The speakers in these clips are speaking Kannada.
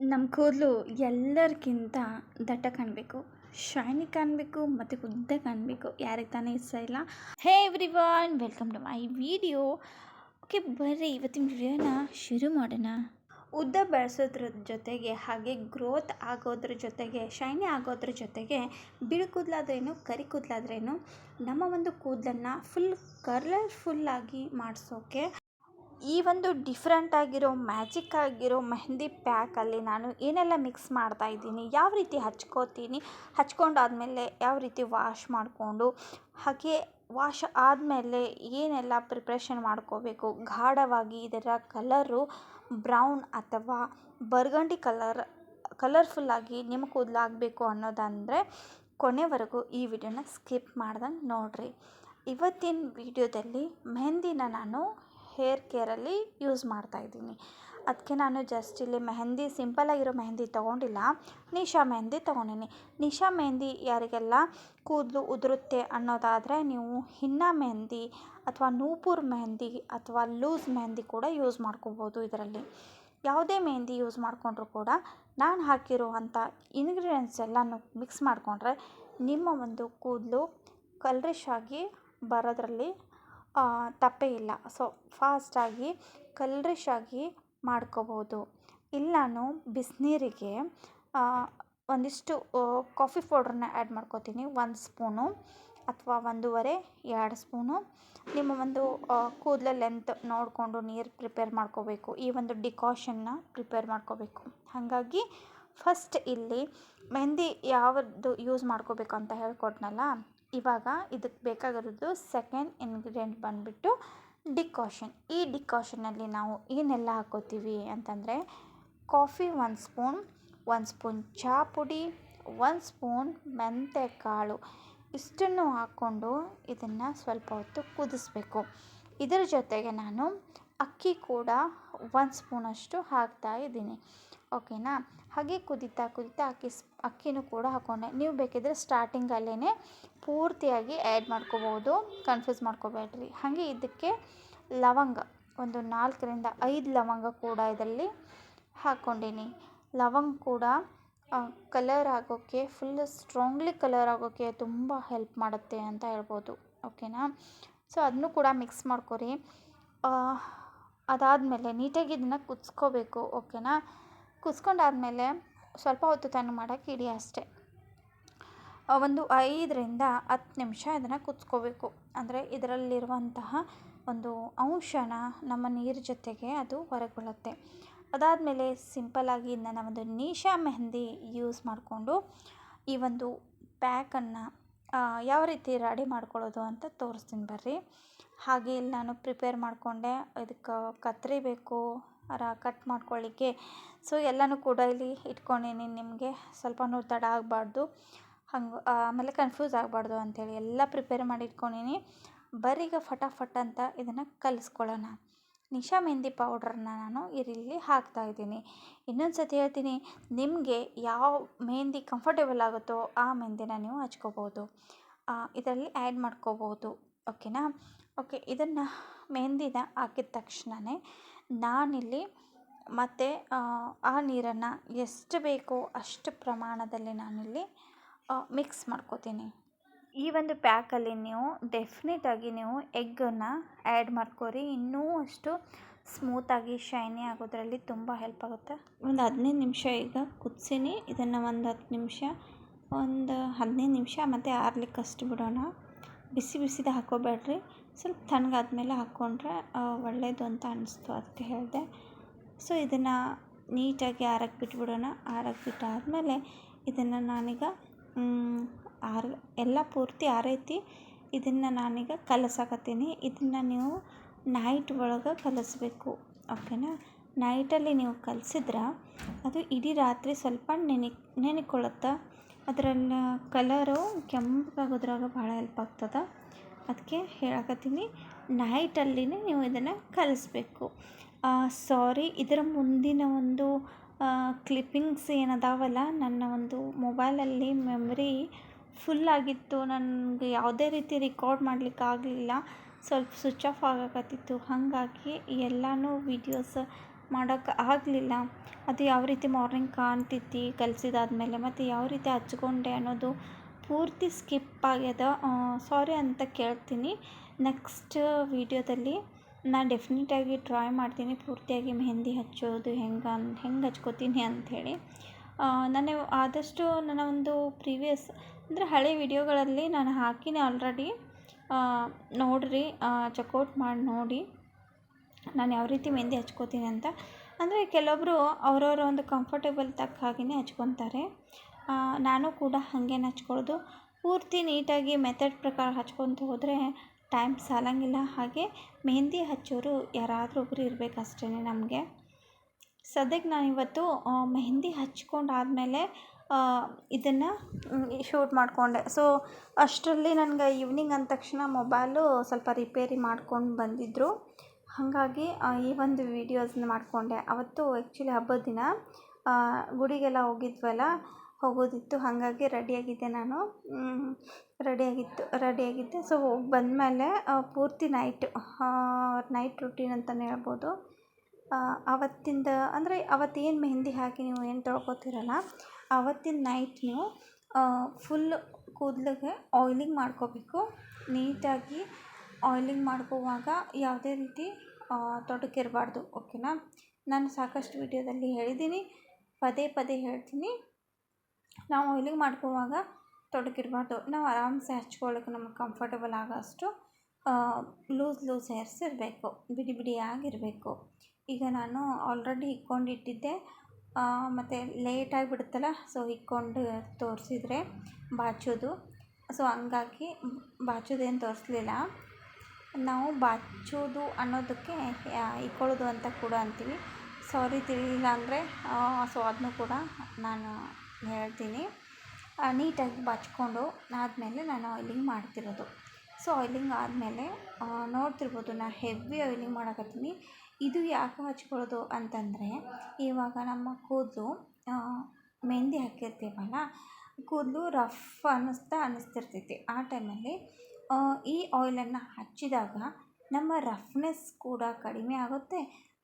ನಮ್ಮ ಕೂದಲು ಎಲ್ಲರಿಗಿಂತ ದಟ್ಟ ಕಾಣಬೇಕು. ಶೈನಿ ಕಾಣಬೇಕು, ಮತ್ತು ಉದ್ದ ಕಾಣಬೇಕು. ಯಾರಿಗೆ ತಾನೇ ಇಷ್ಟ ಇಲ್ಲ. Hey every welcome to my video. Okay, ಬರ್ರಿ. ಇವತ್ತಿನ ವಿಡಿಯೋನ ಶುರು ಮಾಡೋಣ. ಉದ್ದ ಬೆಳೆಸೋದ್ರ ಜೊತೆಗೆ ಹಾಗೆ ಗ್ರೋತ್ ಆಗೋದ್ರ ಜೊತೆಗೆ, ಶೈನಿ ಆಗೋದ್ರ ಜೊತೆಗೆ ಬಿಳಿ ಕೂದಲಾದ್ರೇನು, ಕರಿ ಕೂದಲಾದ್ರೇನು, ನಮ್ಮ ಒಂದು ಕೂದಲನ್ನು ಫುಲ್ ಕಲರ್ಫುಲ್ಲಾಗಿ ಮಾಡಿಸೋಕೆ ಈ ಒಂದು ಡಿಫ್ರೆಂಟ್ ಆಗಿರೋ ಮ್ಯಾಜಿಕ್ ಆಗಿರೋ ಮೆಹಂದಿ ಪ್ಯಾಕಲ್ಲಿ ನಾನು ಏನೆಲ್ಲ ಮಿಕ್ಸ್ ಮಾಡ್ತಾ ಇದ್ದೀನಿ, ಯಾವ ರೀತಿ ಹಚ್ಕೋತೀನಿ, ಹಚ್ಕೊಂಡಾದಮೇಲೆ ಯಾವ ರೀತಿ ವಾಶ್ ಮಾಡಿಕೊಂಡು, ಹಾಗೆ ವಾಶ್ ಆದಮೇಲೆ ಏನೆಲ್ಲ ಪ್ರಿಪ್ರೇಷನ್ ಮಾಡ್ಕೋಬೇಕು, ಗಾಢವಾಗಿ ಇದರ ಕಲರು ಬ್ರೌನ್ ಅಥವಾ ಬರ್ಗಂಡಿ ಕಲರ್ ಕಲರ್ಫುಲ್ಲಾಗಿ ನಿಮ್ಮ ಕೂದಲಾಗಬೇಕು ಅನ್ನೋದಂದರೆ ಕೊನೆವರೆಗೂ ಈ ವಿಡಿಯೋನ ಸ್ಕಿಪ್ ಮಾಡ್ದಂಗೆ ನೋಡಿರಿ. ಇವತ್ತಿನ ವಿಡಿಯೋದಲ್ಲಿ ಮೆಹಂದಿನ ನಾನು ಹೇರ್ ಕೇರಲ್ಲಿ ಯೂಸ್ ಮಾಡ್ತಾ ಇದ್ದೀನಿ. ಅದಕ್ಕೆ ನಾನು ಜಸ್ಟ್ ಇಲ್ಲಿ ಮೆಹಂದಿ ಸಿಂಪಲಾಗಿರೋ ಮೆಹಂದಿ ತೊಗೊಂಡಿಲ್ಲ. ನಿಶಾ ಮೆಹಂದಿ ತೊಗೊಂಡಿನಿ. ನಿಶಾ ಮೆಹಂದಿ ಯಾರಿಗೆಲ್ಲ ಕೂದಲು ಉದುರುತ್ತೆ ಅನ್ನೋದಾದರೆ ನೀವು ಹಿನ್ನಾ ಮೆಹಂದಿ ಅಥವಾ ನೂಪುರ್ ಮೆಹಂದಿ ಅಥವಾ ಲೂಸ್ ಮೆಹಂದಿ ಕೂಡ ಯೂಸ್ ಮಾಡ್ಕೋಬೋದು ಇದರಲ್ಲಿ. ಯಾವುದೇ ಮೆಹಂದಿ ಯೂಸ್ ಮಾಡಿಕೊಂಡ್ರೂ ಕೂಡ ನಾನು ಹಾಕಿರುವಂಥ ಇಂಗ್ರೀಡಿಯೆಂಟ್ಸ್ ಎಲ್ಲನೂ ಮಿಕ್ಸ್ ಮಾಡಿಕೊಂಡ್ರೆ ನಿಮ್ಮ ಒಂದು ಕೂದಲು ಕಲ್ರಿಶ್ ಆಗಿ ಬರೋದ್ರಲ್ಲಿ ತಪ್ಪೇ ಇಲ್ಲ. ಸೊ ಫಾಸ್ಟಾಗಿ ಕಲ್ರಿಶ್ ಆಗಿ ಮಾಡ್ಕೋಬೋದು. ಇಲ್ಲಿ ನಾನು ಬಿಸಿನೀರಿಗೆ ಒಂದಿಷ್ಟು ಕಾಫಿ ಪೌಡ್ರನ್ನ ಆ್ಯಡ್ ಮಾಡ್ಕೋತೀನಿ. ಒಂದು ಸ್ಪೂನು ಅಥವಾ ಒಂದೂವರೆ, ಎರಡು ಸ್ಪೂನು. ನಿಮ್ಮ ಒಂದು ಕೂದಲ ಲೆಂತ್ ನೋಡಿಕೊಂಡು ನೀರು ಪ್ರಿಪೇರ್ ಮಾಡ್ಕೋಬೇಕು. ಈ ಒಂದು ಡಿಕಾಷನ್ನ ಪ್ರಿಪೇರ್ ಮಾಡ್ಕೋಬೇಕು. ಹಾಗಾಗಿ ಫಸ್ಟ್ ಇಲ್ಲಿ, ಮೆಹಂದಿ ಯಾವುದು ಯೂಸ್ ಮಾಡ್ಕೋಬೇಕು ಅಂತ ಹೇಳ್ಕೊಟ್ನಲ್ಲ ಇವಾಗ ಇದಕ್ಕೆ ಬೇಕಾಗಿರೋದು ಸೆಕೆಂಡ್ ಇಂಗ್ರೀಡಿಯೆಂಟ್ ಬಂದುಬಿಟ್ಟು ಡಿಕಾಷನ್ ಈ ಡಿಕಾಷನಲ್ಲಿ ನಾವು ಏನೆಲ್ಲ ಹಾಕೋತೀವಿ ಅಂತಂದರೆ ಕಾಫಿ ಒಂದು ಸ್ಪೂನ್ ಒಂದು ಸ್ಪೂನ್ ಚಹಾ ಪುಡಿ ಒಂದು ಸ್ಪೂನ್ ಮೆಂತೆ ಕಾಳು ಇಷ್ಟನ್ನು ಹಾಕ್ಕೊಂಡು ಇದನ್ನು ಸ್ವಲ್ಪ ಹೊತ್ತು ಕುದಿಸ್ಬೇಕು. ಇದರ ಜೊತೆಗೆ ನಾನು ಅಕ್ಕಿ ಕೂಡ ಒಂದು ಸ್ಪೂನಷ್ಟು ಹಾಕ್ತಾ ಇದ್ದೀನಿ. ಓಕೆನಾ? ಹಾಗೆ ಕುದಿತಾ ಕುದಿತಾ ಅಕ್ಕಿ ಅಕ್ಕಿನೂ ಕೂಡ ಹಾಕ್ಕೊಂಡೆ ನೀವು ಬೇಕಿದ್ರೆ ಸ್ಟಾರ್ಟಿಂಗಲ್ಲೇ ಪೂರ್ತಿಯಾಗಿ ಆ್ಯಡ್ ಮಾಡ್ಕೋಬೋದು. ಕನ್ಫ್ಯೂಸ್ ಮಾಡ್ಕೋಬೇಡ್ರಿ. ಹಾಗೆ ಇದಕ್ಕೆ ಲವಂಗ, ಒಂದು ನಾಲ್ಕರಿಂದ ಐದು ಲವಂಗ ಕೂಡ ಇದರಲ್ಲಿ ಹಾಕ್ಕೊಂಡಿನಿ ಲವಂಗ ಕೂಡ ಕಲರ್ ಆಗೋಕ್ಕೆ ಫುಲ್ ಸ್ಟ್ರಾಂಗ್ಲಿ ಕಲರ್ ಆಗೋಕ್ಕೆ ತುಂಬ ಹೆಲ್ಪ್ ಮಾಡುತ್ತೆ ಅಂತ ಹೇಳ್ಬೋದು. ಓಕೆನಾ? ಸೊ ಅದನ್ನು ಕೂಡ ಮಿಕ್ಸ್ ಮಾಡ್ಕೊರಿ. ಅದಾದಮೇಲೆ ನೀಟಾಗಿ ಇದನ್ನು ಕುದಿಸ್ಕೋಬೇಕು. ಓಕೆನಾ? ಕುದಿಸ್ಕೊಂಡಾದ್ಮೇಲೆ ಸ್ವಲ್ಪ ಹೊತ್ತು ತಣ್ಣಗೆ ಮಾಡೋಕ್ಕೆ ಇಡಿ ಅಷ್ಟೇ. ಒಂದು ಐದರಿಂದ ಹತ್ತು ನಿಮಿಷ ಇದನ್ನು ಕುದಿಸ್ಕೋಬೇಕು. ಅಂದರೆ ಇದರಲ್ಲಿರುವಂತಹ ಒಂದು ಅಂಶನ ನಮ್ಮ ನೀರು ಜೊತೆಗೆ ಅದು ಹೊರಗೊಳ್ಳುತ್ತೆ. ಅದಾದಮೇಲೆ ಸಿಂಪಲ್ಲಾಗಿ ನಾನು ಒಂದು ನೀಶಾ ಮೆಹಂದಿ ಯೂಸ್ ಮಾಡಿಕೊಂಡು ಈ ಒಂದು ಪ್ಯಾಕನ್ನು ಯಾವ ರೀತಿ ರೆಡಿ ಮಾಡ್ಕೊಳ್ಳೋದು ಅಂತ ತೋರಿಸ್ತೀನಿ ಬರ್ರಿ. ಹಾಗೆ ಇಲ್ಲಿ ನಾನು ಪ್ರಿಪೇರ್ ಮಾಡಿಕೊಂಡೆ. ಇದಕ್ಕೆ ಕತ್ತರಿ ಬೇಕು ಕಟ್ ಮಾಡ್ಕೊಳ್ಳಿಕ್ಕೆ ಸೊ ಎಲ್ಲನೂ ಕೂಡ ಇಲ್ಲಿ ಇಟ್ಕೊಂಡೀನಿ, ನಿಮಗೆ ಸ್ವಲ್ಪನೂ ತಡ ಆಗಬಾರ್ದು. ಹಂಗೆ, ಆಮೇಲೆ ಕನ್ಫ್ಯೂಸ್ ಆಗಬಾರ್ದು ಅಂಥೇಳಿ ಎಲ್ಲ ಪ್ರಿಪೇರ್ ಮಾಡಿ ಇಟ್ಕೊಂಡೀನಿ. ಬರೀಗ ಫಟಾಫಟ್ ಅಂತ ಇದನ್ನು ಕಲಿಸ್ಕೊಳ್ಳೋಣ. ನಿಶಾ ಮೆಹಂದಿ ಪೌಡ್ರನ್ನ ನಾನು ಇಲ್ಲಿ ಹಾಕ್ತಾ ಇದ್ದೀನಿ. ಇನ್ನೊಂದು ಸತಿ ಹೇಳ್ತೀನಿ, ನಿಮಗೆ ಯಾವ ಮೆಹಂದಿ ಕಂಫರ್ಟೇಬಲ್ ಆಗುತ್ತೋ ಆ ಮೆಹಂದಿನ ನೀವು ಹಚ್ಕೋಬೋದು. ಇದರಲ್ಲಿ ಆ್ಯಡ್ ಮಾಡ್ಕೋಬೋದು. ಓಕೆನಾ ಓಕೆ ಇದನ್ನು ಮೆಹಂದಿನ ಹಾಕಿದ ತಕ್ಷಣವೇ ನಾನಿಲ್ಲಿ ಮತ್ತು, ಆ ನೀರನ್ನು ಎಷ್ಟು ಬೇಕೋ ಅಷ್ಟು ಪ್ರಮಾಣದಲ್ಲಿ ನಾನಿಲ್ಲಿ ಮಿಕ್ಸ್ ಮಾಡ್ಕೋತೀನಿ. ಈ ಒಂದು ಪ್ಯಾಕಲ್ಲಿ ನೀವು ಡೆಫಿನೆಟಾಗಿ ನೀವು ಎಗ್ಗನ್ನು ಆ್ಯಡ್ ಮಾಡ್ಕೊರಿ. ಇನ್ನೂ ಅಷ್ಟು ಸ್ಮೂತಾಗಿ ಶೈನಿ ಆಗೋದ್ರಲ್ಲಿ ತುಂಬ ಹೆಲ್ಪ್ ಆಗುತ್ತೆ. ಒಂದು ಹದಿನೈದು ನಿಮಿಷ ಈಗ ಕುದಿಸಿನಿ. ಇದನ್ನು ಒಂದು ಹತ್ತು ನಿಮಿಷ, ಒಂದು ಹದಿನೈದು ನಿಮಿಷ ಮತ್ತು ಆರ್ಲಿಕ್ಕಷ್ಟು ಬಿಡೋಣ. ಬಿಸಿ ಬಿಸಿದ ಹಾಕೋಬೇಡ್ರಿ. ಸ್ವಲ್ಪ ತಣ್ಣಗಾದ್ಮೇಲೆ ಹಾಕ್ಕೊಂಡ್ರೆ ಒಳ್ಳೆಯದು ಅಂತ ಅನ್ನಿಸ್ತು ಅದಕ್ಕೆ ಹೇಳಿದೆ. ಸೊ ಇದನ್ನು ನೀಟಾಗಿ ಆರಕ್ಕೆ ಬಿಟ್ಬಿಡೋಣ ಆರಕ್ಕೆ ಬಿಟ್ಟಾದಮೇಲೆ ಇದನ್ನು ನಾನೀಗ ಆರ, ಎಲ್ಲ ಪೂರ್ತಿ ಆರೈತಿ. ಇದನ್ನು ನಾನೀಗ ಕಲಸಾಕತ್ತೀನಿ. ಇದನ್ನು ನೀವು ನೈಟ್ ಒಳಗೆ ಕಲಸಬೇಕು. ಓಕೆನಾ? ನೈಟಲ್ಲಿ ನೀವು ಕಲಸಿದ್ರೆ ಅದು ಇಡೀ ರಾತ್ರಿ ಸ್ವಲ್ಪ ನೆನೆ, ನೆನೆಕೊಳ್ಳುತ್ತೆ? ಅದರಲ್ಲಿ ಕಲರು ಕೆಂಪಾಗೋದ್ರಾಗ ಭಾಳ ಹೆಲ್ಪ್ ಆಗ್ತದೆ. ಅದಕ್ಕೆ ಹೇಳಕತ್ತೀನಿ ನೈಟಲ್ಲಿನೇ ನೀವು ಇದನ್ನು ಕಲಿಸ್ಬೇಕು. ಸಾರಿ ಇದರ ಮುಂದಿನ ಒಂದು ಕ್ಲಿಪ್ಪಿಂಗ್ಸ್ ಏನದಾವಲ್ಲ, ನನ್ನ ಒಂದು ಮೊಬೈಲಲ್ಲಿ ಮೆಮ್ರಿ ಫುಲ್ ಆಗಿತ್ತು. ನನಗೆ ಯಾವುದೇ ರೀತಿ ರೆಕಾರ್ಡ್ ಮಾಡ್ಲಿಕ್ಕೆ ಆಗಲಿಲ್ಲ. ಸ್ವಲ್ಪ ಸ್ವಿಚ್ ಆಫ್ ಆಗಕತ್ತಿತ್ತು. ಹಾಗಾಗಿ ಎಲ್ಲನೂ ವೀಡಿಯೋಸ್ ಮಾಡೋಕ್ಕೆ ಆಗಲಿಲ್ಲ. ಅದು ಯಾವ ರೀತಿ ಮಾರ್ನಿಂಗ್ ಕಾಣ್ತೈತಿ ಕಲಿಸಿದಾದ್ಮೇಲೆ ಮತ್ತು ಯಾವ ರೀತಿ ಹಚ್ಕೊಂಡೆ ಅನ್ನೋದು ಪೂರ್ತಿ ಸ್ಕಿಪ್ ಆಗ್ಯದ. ಸಾರಿ ಅಂತ ಕೇಳ್ತೀನಿ. ನೆಕ್ಸ್ಟ್ ವೀಡಿಯೋದಲ್ಲಿ ನಾನು ಡೆಫಿನೆಟಾಗಿ ಟ್ರೈ ಮಾಡ್ತೀನಿ, ಪೂರ್ತಿಯಾಗಿ ಮೆಹೆಂದಿ ಹಚ್ಚೋದು ಹೆಂಗೆ ಹೆಂಗೆ ಹಚ್ಕೋತೀನಿ ಅಂಥೇಳಿ. ನಾನು ಆದಷ್ಟು ನನ್ನ ಒಂದು ಪ್ರೀವಿಯಸ್ ಅಂದರೆ ಹಳೆ ವಿಡಿಯೋಗಳಲ್ಲಿ ನಾನು ಹಾಕಿನಿ ಆಲ್ರೆಡಿ ನೋಡಿರಿ ಚೆಕ್ಔಟ್ ಮಾಡಿ ನೋಡಿ. ನಾನು ಯಾವ ರೀತಿ ಮೆಹಂದಿ ಹಚ್ಕೋತೀನಿ ಅಂತ. ಅಂದರೆ ಕೆಲವೊಬ್ಬರು ಅವರವರ ಒಂದು ಕಂಫರ್ಟೇಬಲ್ ತಕ್ಕ ಹಾಗೆಯೇ ಹಚ್ಕೊತಾರೆ. ನಾನು ಕೂಡ ಹಾಗೇನೆ ಹಚ್ಕೊಳ್ಳೋದು ಪೂರ್ತಿ ನೀಟಾಗಿ ಮೆಥಡ್ ಪ್ರಕಾರ ಹಚ್ಕೊತ ಹೋದರೆ ಟೈಮ್ ಸಾಲಂಗಿಲ್ಲ ಹಾಗೆ ಮೆಹೆಂದಿ ಹಚ್ಚೋರು ಯಾರಾದರೂ ಒಬ್ಬರು ಇರಬೇಕಷ್ಟೇ ನಮಗೆ. ಸದ್ಯಕ್ಕೆ ನಾನು ಇವತ್ತು ಮೆಹಂದಿ ಹಚ್ಕೊಂಡಾದಮೇಲೆ ಇದನ್ನು ಶೂಟ್ ಮಾಡಿಕೊಂಡೆ. ಸೊ ಅಷ್ಟರಲ್ಲಿ ನನಗೆ ಈವ್ನಿಂಗ್ ಅಂದ ತಕ್ಷಣ ಮೊಬೈಲು ಸ್ವಲ್ಪ ರಿಪೇರಿ ಮಾಡ್ಕೊಂಡು ಬಂದಿದ್ದರು ಹಾಗಾಗಿ ಈ ಒಂದು ವೀಡಿಯೋಸ್ನ ಮಾಡಿಕೊಂಡೆ. ಅವತ್ತು ಆ್ಯಕ್ಚುಲಿ ಹಬ್ಬದ ದಿನ ಗುಡಿಗೆಲ್ಲ ಹೋಗಿದ್ವಲ್ಲ ಹೋಗೋದಿತ್ತು. ಹಾಗಾಗಿ ರೆಡಿಯಾಗಿದ್ದೆ ನಾನು. ರೆಡಿಯಾಗಿತ್ತು, ರೆಡಿಯಾಗಿದ್ದೆ. ಸೊ ಹೋಗಿ ಬಂದಮೇಲೆ ಪೂರ್ತಿ ನೈಟ್ ನೈಟ್ ರುಟೀನ್ ಅಂತಲೇ ಹೇಳ್ಬೋದು. ಆವತ್ತಿಂದ ಅಂದರೆ ಅವತ್ತೇನು ಮೆಹೆಂದಿ ಹಾಕಿ ನೀವು ಏನು ತೊಳ್ಕೊತೀರಲ್ಲ ಆವತ್ತಿನ ನೈಟ್ ನೀವು ಫುಲ್ ಕೂದಲಿಗೆ ಆಯ್ಲಿಂಗ್ ಮಾಡ್ಕೋಬೇಕು. ನೀಟಾಗಿ ಆಯ್ಲಿಂಗ್ ಮಾಡ್ಕೋವಾಗ ಯಾವುದೇ ರೀತಿ ತೊಡಕಿರಬಾರ್ದು. ಓಕೆನಾ ನಾನು ಸಾಕಷ್ಟು ವಿಡಿಯೋದಲ್ಲಿ ಹೇಳಿದ್ದೀನಿ. ಪದೇ ಪದೇ ಹೇಳ್ತೀನಿ. ನಾವು ಆಯ್ಲಿಂಗ್ ಮಾಡ್ಕೊವಾಗ ತೊಡಕಿರಬಾರ್ದು ನಾವು ಆರಾಮ್ಸೆ ಹಚ್ಕೊಳ್ಳೋಕೆ ನಮಗೆ ಕಂಫರ್ಟಬಲ್ ಆಗೋಷ್ಟು ಲೂಸ್ ಲೂಸ್ ಹೇರ್ಸ್ ಇರಬೇಕು, ಬಿಡಿ ಬಿಡಿಯಾಗಿರಬೇಕು. ಈಗ ನಾನು ಆಲ್ರೆಡಿ ಇಕ್ಕೊಂಡಿಟ್ಟಿದ್ದೆ. ಮತ್ತು ಲೇಟಾಗಿ ಬಿಡುತ್ತಲ್ಲ ಸೊ ಇಕ್ಕೊಂಡು ತೋರಿಸಿದ್ರೆ ಬಾಚೋದು. ಸೊ ಹಂಗಾಗಿ ಬಾಚೋದೇನು ತೋರಿಸ್ಲಿಲ್ಲ. ನಾವು ಬಾಚೋದು ಅನ್ನೋದಕ್ಕೆ ಇಕ್ಕೊಳ್ಳೋದು ಅಂತ ಕೂಡ ಅಂತೀವಿ. ಸಾರಿ ತಿಳಿಲಿಲ್ಲ ಅಂದರೆ ಸೊ ಅದನ್ನು ಕೂಡ ನಾನು ಹೇಳ್ತೀನಿ. ನೀಟಾಗಿ ಬಚ್ಕೊಂಡು ಆದಮೇಲೆ ನಾನು ಆಯ್ಲಿಂಗ್ ಮಾಡ್ತಿರೋದು. ಸೊ ಆಯ್ಲಿಂಗ್ ಆದಮೇಲೆ ನೋಡ್ತಿರ್ಬೋದು ನಾನು ಹೆವಿ ಆಯ್ಲಿಂಗ್ ಮಾಡಕತ್ತೀನಿ. ಇದು ಯಾಕೆ ಹಚ್ಕೊಳ್ಳೋದು ಅಂತಂದರೆ, ಇವಾಗ ನಮ್ಮ ಕೂದಲು ಮೆಹಂದಿ ಹಾಕಿರ್ತೀವಲ್ಲ, ಕೂದಲು ರಫ್ ಅನ್ನಿಸ್ತಾ ಅನ್ನಿಸ್ತಿರ್ತೈತಿ. ಆ ಟೈಮಲ್ಲಿ ಈ ಆಯಿಲನ್ನು ಹಚ್ಚಿದಾಗ ನಮ್ಮ ರಫ್ನೆಸ್ ಕೂಡ ಕಡಿಮೆ ಆಗುತ್ತೆ.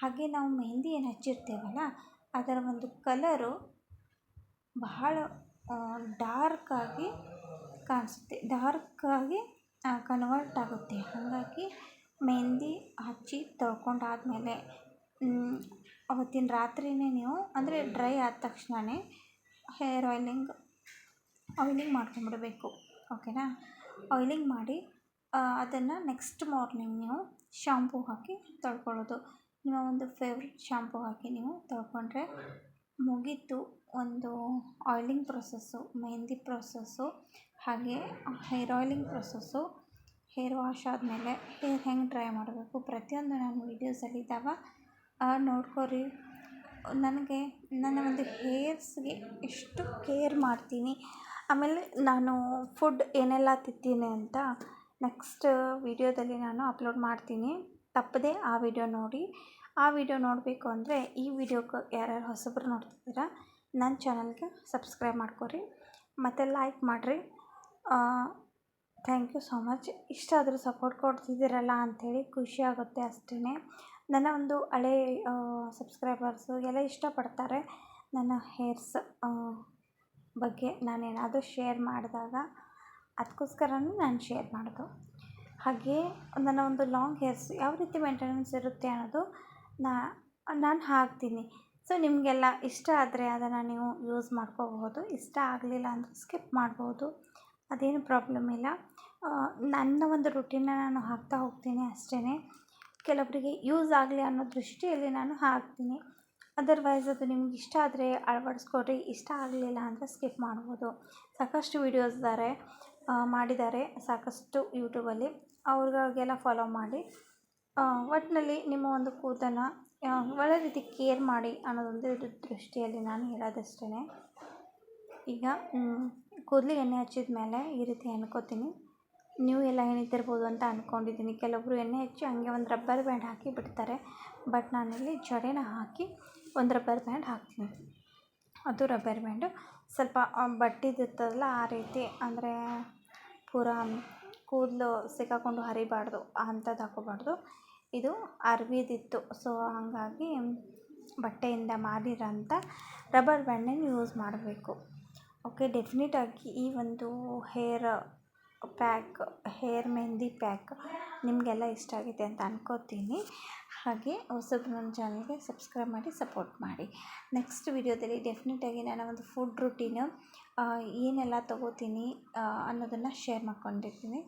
ಹಾಗೆ ನಾವು ಮೆಹಂದಿ ಏನು ಹಚ್ಚಿರ್ತೇವಲ್ಲ, ಅದರ ಒಂದು ಕಲರು ಬಹಳ ಡಾರ್ಕಾಗಿ ಕಾಣಿಸುತ್ತೆ. ಡಾರ್ಕಾಗಿ ಕನ್ವರ್ಟ್ ಆಗುತ್ತೆ. ಹಾಗಾಗಿ ಮೆಹೆಂದಿ ಹಚ್ಚಿ ತೊಳ್ಕೊಂಡಾದ್ಮೇಲೆ ಅವತ್ತಿನ ರಾತ್ರಿಯೇ ನೀವು, ಅಂದರೆ ಡ್ರೈ ಆದ ತಕ್ಷಣವೇ ಹೇರ್ ಆಯ್ಲಿಂಗ್ ಆಯ್ಲಿಂಗ್ ಮಾಡ್ಕೊಂಬಿಡಬೇಕು ಓಕೆನಾ ಆಯ್ಲಿಂಗ್ ಮಾಡಿ ಅದನ್ನು ನೆಕ್ಸ್ಟ್ ಮಾರ್ನಿಂಗ್ ನೀವು ಶಾಂಪೂ ಹಾಕಿ ತೊಳ್ಕೊಳ್ಳೋದು. ನಿಮ್ಮ ಒಂದು ಫೇವ್ರೆಟ್ ಶಾಂಪೂ ಹಾಕಿ ನೀವು ತೊಳ್ಕೊಂಡ್ರೆ ಮುಗೀತು. ಒಂದು ಆಯ್ಲಿಂಗ್ ಪ್ರೊಸೆಸ್ಸು ಮೆಹಂದಿ ಪ್ರೊಸೆಸ್ಸು ಹಾಗೆ hair oiling process hair wash ಆದಮೇಲೆ ಹೇರ್ ಹೆಂಗೆ ಡ್ರೈ ಮಾಡಬೇಕು ಪ್ರತಿಯೊಂದು ನಾನು ವೀಡಿಯೋಸಲ್ಲಿ ಇದ್ದಾವೆ ನೋಡ್ಕೊರಿ. ನನಗೆ, ನನ್ನ ಒಂದು ಹೇರ್ಸ್ಗೆ ಎಷ್ಟು ಕೇರ್ ಮಾಡ್ತೀನಿ. ಆಮೇಲೆ ನಾನು ಫುಡ್ ಏನೆಲ್ಲ ತಿಂತೀನಿ ಅಂತ ನೆಕ್ಸ್ಟ್ ವೀಡಿಯೋದಲ್ಲಿ ನಾನು ಅಪ್ಲೋಡ್ ಮಾಡ್ತೀನಿ. ತಪ್ಪದೆ ಆ ವಿಡಿಯೋ ನೋಡಿ. ಆ ವಿಡಿಯೋ ನೋಡಬೇಕು ಅಂದರೆ ಈ ವಿಡಿಯೋಕ್ಕೆ ಯಾರ್ಯಾರು ಹೊಸಬ್ರು ನೋಡ್ತಿದ್ದೀರಾ ನನ್ನ ಚಾನಲ್ಗೆ ಸಬ್ಸ್ಕ್ರೈಬ್ ಮಾಡ್ಕೊರಿ, ಮತ್ತು ಲೈಕ್ ಮಾಡಿರಿ. ಥ್ಯಾಂಕ್ ಯು ಸೊ ಮಚ್ ಇಷ್ಟಾದರೂ ಸಪೋರ್ಟ್ ಕೊಡ್ತಿದ್ದೀರಲ್ಲ ಅಂಥೇಳಿ ಖುಷಿ ಆಗುತ್ತೆ ಅಷ್ಟೇ ನನ್ನ ಒಂದು ಹಳೇ ಸಬ್ಸ್ಕ್ರೈಬರ್ಸು ಎಲ್ಲ ಇಷ್ಟಪಡ್ತಾರೆ ನನ್ನ ಹೇರ್ಸ್ ಬಗ್ಗೆ ನಾನೇನಾದರೂ ಶೇರ್ ಮಾಡಿದಾಗ ಅದಕ್ಕೋಸ್ಕರನೂ ನಾನು ಶೇರ್ ಮಾಡೋದು. ಹಾಗೆ ನನ್ನ ಒಂದು ಲಾಂಗ್ ಹೇರ್ಸ್ ಯಾವ ರೀತಿ ಮೇಂಟೆನೆನ್ಸ್ ಇರುತ್ತೆ ಅನ್ನೋದು ನಾನು ಹಾಕ್ತೀನಿ. ಸೊ, ನಿಮಗೆಲ್ಲ ಇಷ್ಟ ಆದರೆ ಅದನ್ನು ನೀವು ಯೂಸ್ ಮಾಡ್ಕೋಬಹುದು. ಇಷ್ಟ ಆಗಲಿಲ್ಲ ಅಂದರೆ ಸ್ಕಿಪ್ ಮಾಡ್ಬೋದು ಅದೇನು ಪ್ರಾಬ್ಲಮ್ ಇಲ್ಲ. ನನ್ನ ಒಂದು ರುಟೀನ ನಾನು ಹಾಕ್ತಾ ಹೋಗ್ತೀನಿ ಅಷ್ಟೇ ಕೆಲವರಿಗೆ ಯೂಸ್ ಆಗಲಿ ಅನ್ನೋ ದೃಷ್ಟಿಯಲ್ಲಿ ನಾನು ಹಾಕ್ತೀನಿ. ಅದರ್ವೈಸ್ ಅದು ನಿಮ್ಗೆ ಇಷ್ಟ ಆದರೆ ಅಳವಡಿಸ್ಕೊಡ್ರಿ ಇಷ್ಟ ಆಗಲಿಲ್ಲ ಅಂದರೆ ಸ್ಕಿಪ್ ಮಾಡ್ಬೋದು. ಸಾಕಷ್ಟು ವೀಡಿಯೋಸ್ ಇದ್ದಾರೆ ಮಾಡಿದ್ದಾರೆ ಸಾಕಷ್ಟು ಯೂಟ್ಯೂಬಲ್ಲಿ ಅವ್ರಿಗೆಲ್ಲ ಫಾಲೋ ಮಾಡಿ. ಒಟ್ಟಿನಲ್ಲಿ ನಿಮ್ಮ ಒಂದು ಕೂದಲನ್ನ ಒಳ್ಳೆ ರೀತಿ ಕೇರ್ ಮಾಡಿ ಅನ್ನೋದೊಂದು ದೃಷ್ಟಿಯಲ್ಲಿ ನಾನು ಹೇಳೋದಷ್ಟೇ ಈಗ ಕೂದಲು ಎಣ್ಣೆ ಹಚ್ಚಿದ ಮೇಲೆ ಈ ರೀತಿ ಅನ್ಕೋತೀನಿ ನೀವು ಎಲ್ಲ ಏನಿದ್ದಿರ್ಬೋದು ಅಂತ ಅಂದ್ಕೊಂಡಿದ್ದೀನಿ ಕೆಲವೊಬ್ಬರು ಎಣ್ಣೆ ಹಚ್ಚಿ ಹಂಗೆ ಒಂದು ರಬ್ಬರ್ ಬ್ಯಾಂಡ್ ಹಾಕಿ ಬಿಡ್ತಾರೆ. ಬಟ್ ನಾನಿಲ್ಲಿ ಜಡೆನ ಹಾಕಿ ಒಂದು ರಬ್ಬರ್ ಬ್ಯಾಂಡ್ ಹಾಕ್ತೀನಿ. ಅದು ರಬ್ಬರ್ ಬ್ಯಾಂಡು ಸ್ವಲ್ಪ ಬಟ್ಟಿದಿರ್ತದಲ್ಲ ಆ ರೀತಿ, ಅಂದರೆ ಪೂರಾ ಕೂದಲು ಸಿಕ್ಕಾಕೊಂಡು ಹರಿಬಾರ್ದು ಅಂಥದ್ದು ಹಾಕ್ಕೋಬಾರ್ದು ಇದು ಅರ್ವಿದಿತ್ತು. ಸೊ ಹಾಗಾಗಿ ಬಟ್ಟೆಯಿಂದ ಮಾಡಿರೋಂಥ ರಬ್ಬರ್ ಬ್ಯಾಂಡನ್ನು ಯೂಸ್ ಮಾಡಬೇಕು. ಓಕೆ ಡೆಫಿನೆಟಾಗಿ ಈ ಒಂದು hair pack hair mehndi pack ನಿಮಗೆಲ್ಲ ಇಷ್ಟ ಆಗಿದೆ ಅಂತ ಅನ್ಕೋತೀನಿ. ಹಾಗೆ ಹೊಸಬ್ರು ನನ್ನ ಚಾನಲ್ಗೆ ಸಬ್ಸ್ಕ್ರೈಬ್ ಮಾಡಿ ಸಪೋರ್ಟ್ ಮಾಡಿ. ನೆಕ್ಸ್ಟ್ ವಿಡಿಯೋದಲ್ಲಿ ಡೆಫಿನೆಟಾಗಿ ನಾನು ಒಂದು ಫುಡ್ ರುಟೀನು ಏನೆಲ್ಲ ತೊಗೋತೀನಿ ಅನ್ನೋದನ್ನು ಶೇರ್ ಮಾಡ್ಕೊಂಡಿರ್ತೀನಿ.